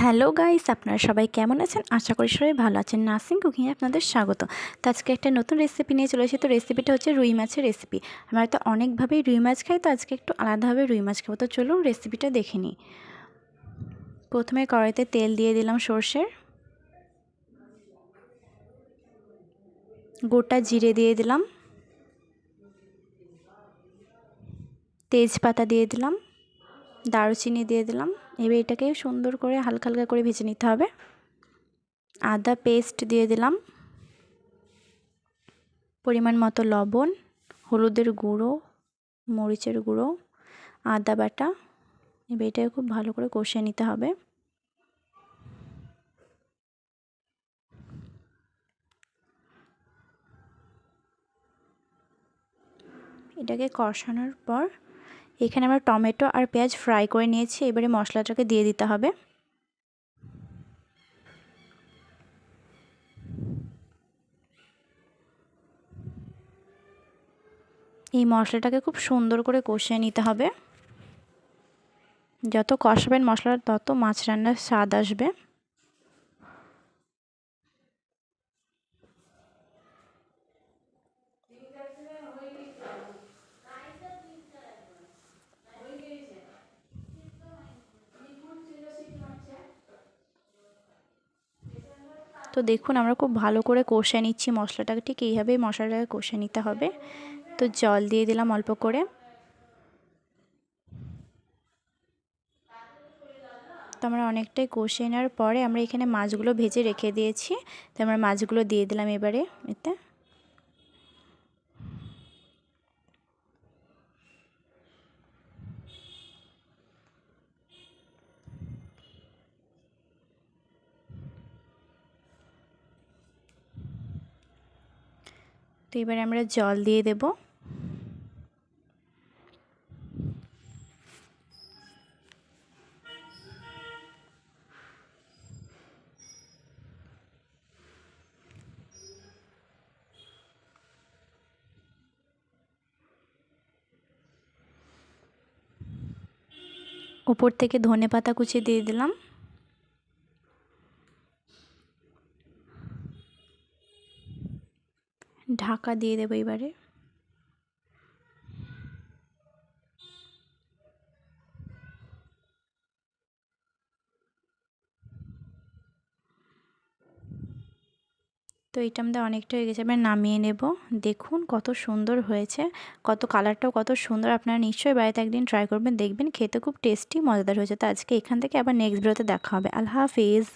Hello guys, আপনারা সবাই কেমন আছেন? আশা করি সবাই ভালো আছেন। নার্সিং কুকিংয়ে আপনাদের স্বাগত। তো আজকে একটা নতুন রেসিপি নিয়ে চলে এসেছি। তো রেসিপিটা হচ্ছে রুই মাছের রেসিপি আমরা তো অনেকভাবেই রুই মাছ খাই, তো আজকে একটু আলাদাভাবে রুই মাছ খাব। তো চলুন রেসিপিটা দেখে নিই। প্রথমে কড়াইতে তেল দিয়ে দিলাম সর্ষের। গোটা জিরে দিয়ে দিলাম। তেজপাতা দিয়ে দিলাম। দারুচিনি দিয়ে দিলাম। এবার এটাকে সুন্দর করে হালকা হালকা করে ভেজে নিতে হবে। আদা পেস্ট দিয়ে দিলাম। পরিমাণ মতো লবণ, হলুদের গুঁড়ো, মরিচের গুঁড়ো, আদা বাটা। এবার এটাকে খুব ভালো করে কষিয়ে নিতে হবে। এটাকে কষানোর পর এখানে আমরা টমেটো আর পেঁয়াজ ফ্রাই করে নিয়েছি। এবারে মশলাটাকে দিয়ে দিতে হবে। এই মশলাটাকে খুব সুন্দর করে কষিয়ে নিতে হবে। যত কষাবেন মশলা, তত মাছ রান্নার স্বাদ আসবে। তো দেখুন, আমরা খুব ভালো করে কষে নিচ্ছি মশলাটাকে। ঠিক এইভাবেই মশলাটাকে কষে নিতে হবে। তো জল দিয়ে দিলাম অল্প করে। তো আমরা অনেকটাই কষে নেওয়ার পরে আমরা এখানে মাছগুলো ভেজে রেখে দিয়েছি। তো আমরা মাছগুলো দিয়ে দিলাম এবারে। এতে তো এবারে আমরা জল দিয়ে দেব। উপর থেকে ধনে পাতা কুচি দিয়ে দিলাম। ঢাকা দিয়ে দেবো এবারে। তো এটা আমাদের অনেকটা হয়ে গেছে, এবার নামিয়ে নেব। দেখুন কত সুন্দর হয়েছে, কত কালারটাও কত সুন্দর। আপনারা নিশ্চয়ই বাড়িতে একদিন ট্রাই করবেন, দেখবেন খেতে খুব টেস্টি মজাদার হয়েছে। তো আজকে এখান থেকে আবার নেক্সট ভিডিওতে দেখা হবে। আল্লাহ হাফিজ।